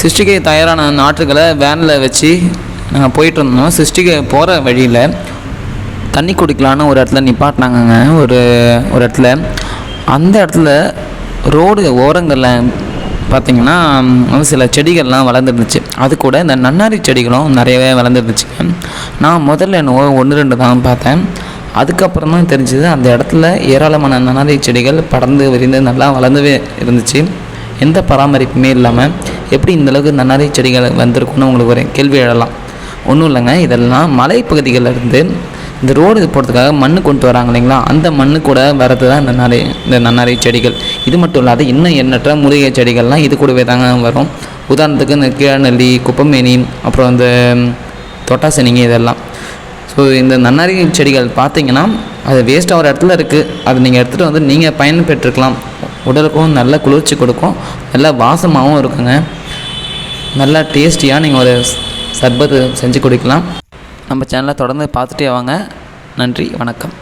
சிருஷ்டிகை தயாரான நாற்றுகளை வேனில் வச்சு நாங்கள் போயிட்டு இருந்தோம். சிருஷ்டிகை போகிற வழியில் தண்ணி குடிக்கலான்னு ஒரு இடத்துல நிப்பாட்டினாங்கங்க. ஒரு ஒரு இடத்துல. அந்த இடத்துல ரோடு ஓரங்களில் பார்த்தீங்கன்னா சில செடிகள்லாம் வளர்ந்துருந்துச்சு. அது கூட இந்த நன்னாரி செடிகளும் நிறையவே வளர்ந்துருந்துச்சுங்க நான் முதல்ல என்னவோ ஒன்று ரெண்டு தான் பார்த்தேன். அதுக்கப்புறம் தான் தெரிஞ்சது அந்த இடத்துல ஏராளமான நன்னாரி செடிகள் படர்ந்து விரிந்து நல்லா வளர்ந்துவே இருந்துச்சு. எந்த பராமரிப்புமே இல்லாமல் எப்படி இந்தளவுக்கு நன்னாரி செடிகள் வந்திருக்குன்னு உங்களுக்கு ஒரு கேள்வி எழலாம். ஒன்றும் இல்லைங்க இதெல்லாம் மலைப்பகுதிகளிலிருந்து இந்த ரோடு போகிறதுக்காக மண் கொண்டு வராங்க இல்லைங்களா? அந்த மண்ணு கூட வரது தான் இந்த நன்னாரி இந்த நன்னாரி செடிகள். இது மட்டும் இல்லாத இன்னும் எண்ணற்ற மூலிகை செடிகள்லாம் இது கூடவே தாங்க வரும். உதாரணத்துக்கு இந்த கீழநெல்லி குப்பமேனி அப்புறம் இந்த தொட்டாசனிங்க இதெல்லாம். ஸோ இந்த நன்னாரி செடிகள் பார்த்தீங்கன்னா அது வேஸ்ட் ஆகிற இடத்துல இருக்குது அது நீங்கள் எடுத்துகிட்டு வந்து நீங்கள் பயன்பெற்றுக்கலாம். உடலுக்கும் நல்ல குளிர்ச்சி கொடுக்கும். நல்ல வாசமாகவும் இருக்குங்க. நல்லா டேஸ்டியாக நீங்கள் ஒரு சர்பத்து செஞ்சு குடிக்கலாம். நம்ம சேனலை தொடர்ந்து பார்த்துட்டே வாங்க. நன்றி வணக்கம்.